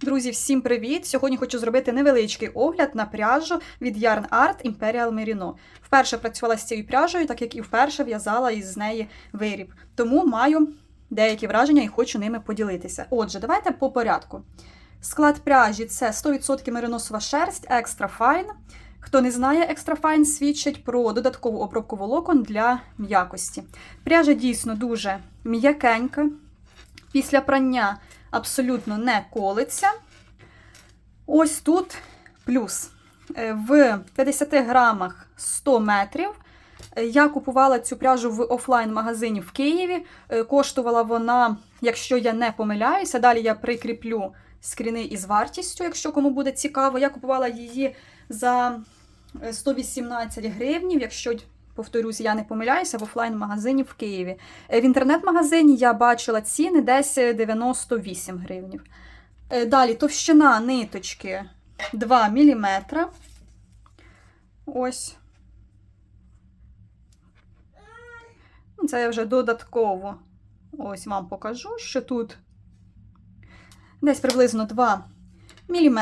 Друзі, всім привіт! Сьогодні хочу зробити невеличкий огляд на пряжу від Yarn Art Imperial Merino. Вперше працювала з цією пряжею, так як і вперше в'язала із неї виріб. Тому маю деякі враження і хочу ними поділитися. Отже, давайте по порядку. Склад пряжі це 100% мериносова шерсть, екстра файн. Хто не знає, екстра файн свідчить про додаткову обробку волокон для м'якості. Пряжа дійсно дуже м'якенька. Після прання абсолютно не колиться. Ось тут плюс. Е, В 50 грамах 100 метрів. Е, Я купувала цю пряжу в офлайн-магазині в Києві. Е, Коштувала вона, якщо я не помиляюся, далі я прикріплю скріни із вартістю, якщо кому буде цікаво. Я купувала її за е, 118 гривнів, якщо повторюсь, я не помиляюся, в офлайн-магазині в Києві. Е, В інтернет-магазині я бачила ціни десь 98 гривнів. Е, Далі товщина ниточки 2 мм. Ось. Ну, Це я вже додатково ось вам покажу, що тут десь приблизно 2 мм.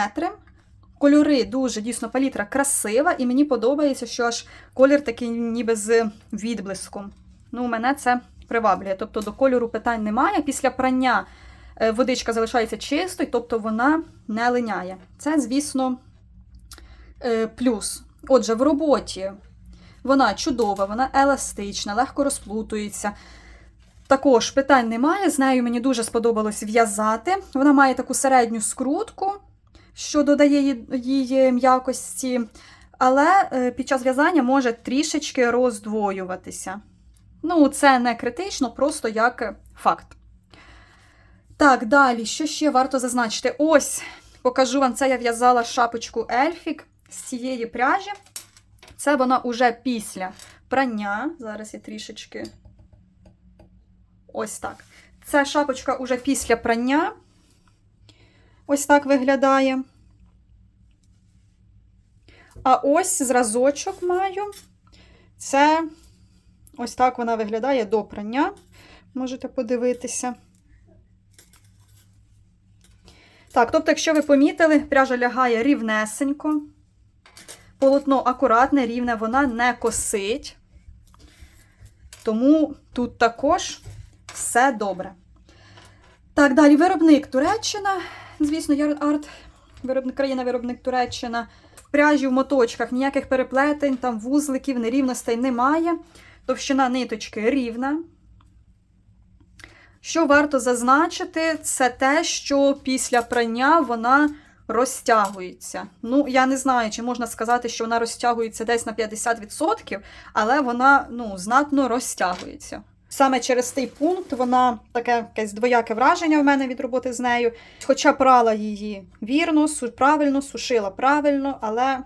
Кольори дуже дійсно палітра красива, і мені подобається, що аж колір такий ніби з відблиском. Ну, мене це приваблює. Тобто до кольору питань немає. Після прання е, водичка залишається чистою, тобто вона не линяє. Це, звісно, е, плюс. Отже, в роботі вона чудова, вона еластична, легко розплутується. Також питань немає. З нею мені дуже сподобалось в'язати. Вона має таку середню скрутку що додає їй м'якості, але е, під час в'язання може трішечки роздвоюватися. Ну, це не критично, просто як факт. Так, далі, що ще варто зазначити? Ось, покажу вам це, я в'язала шапочку Ельфік з цієї пряжі. Це вона уже після прання. Зараз я трішечки. Ось так. Це шапочка уже після прання. Ось так виглядає. А ось зразочок маю. Це ось так вона виглядає до прання. Можете подивитися. Так, тобто, якщо ви помітили, пряжа лягає рівнесенько. Полотно акуратне, рівне, вона не косить. Тому тут також все добре. Так, далі виробник Туреччина. Звісно, Yarn Art, виробник, країна-виробник Туреччина. Пряжі в моточках ніяких переплетень, там вузликів, нерівностей немає. Товщина ниточки рівна. Що варто зазначити, це те, що після прання вона розтягується. Ну, я не знаю, чи можна сказати, що вона розтягується десь на 50%, але вона ну, знатно розтягується. Саме через цей пункт вона таке якесь двояке враження в мене від роботи з нею. Хоча прала її вірно, правильно, сушила правильно, але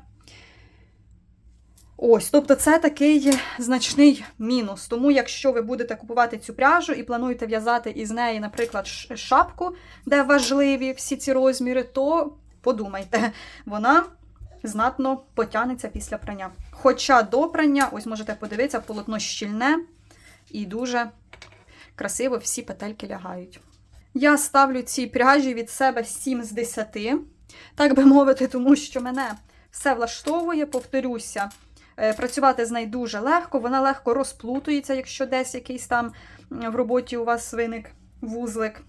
ось, тобто це такий значний мінус. Тому, якщо ви будете купувати цю пряжу і плануєте в'язати із неї, наприклад, шапку, де важливі всі ці розміри, то подумайте, вона знатно потягнеться після прання. Хоча до прання, ось можете подивитися, полотно щільне і дуже красиво всі петельки лягають. Я ставлю цій пряжі від себе 7 з 10, так би мовити, тому що мене все влаштовує, повторюся, е, працювати з нею дуже легко, вона легко розплутується, якщо десь якийсь там в роботі у вас виник вузлик.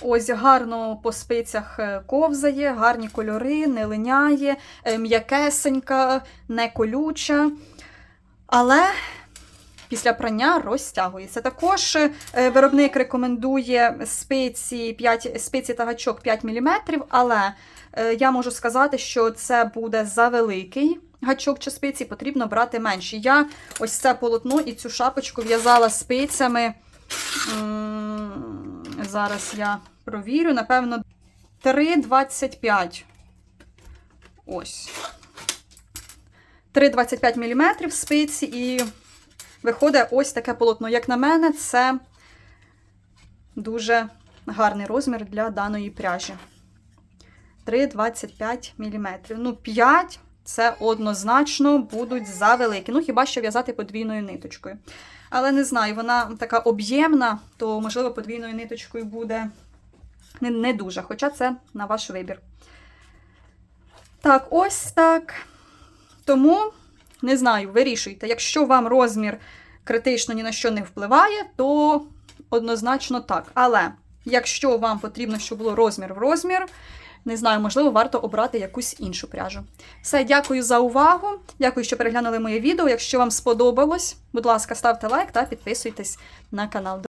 Ось гарно по спицях е, ковзає, гарні кольори, не линяє, е, м'якесенька, не колюча. Але після прання розтягується. Також е, виробник рекомендує спиці, 5, спиці та гачок 5 мм, але е, я можу сказати, що це буде завеликий гачок чи спиці, потрібно брати менші. Я ось це полотно і цю шапочку в'язала спицями. Зараз я провірю, напевно, 3,25. Ось. 3,25 мм спиці і виходить ось таке полотно. Як на мене, це дуже гарний розмір для даної пряжі. 3,25 мм. Ну, 5 це однозначно будуть завеликі. Ну, хіба що в'язати подвійною ниточкою. Але не знаю, вона така об'ємна, то, можливо, подвійною ниточкою буде не, не дуже, хоча це на ваш вибір. Так, ось так. Тому, не знаю, вирішуйте. Якщо вам розмір критично ні на що не впливає, то однозначно так. Але якщо вам потрібно, щоб було розмір в розмір, не знаю, можливо, варто обрати якусь іншу пряжу. Все, дякую за увагу. Дякую, що переглянули моє відео. Якщо вам сподобалось, будь ласка, ставте лайк та підписуйтесь на канал.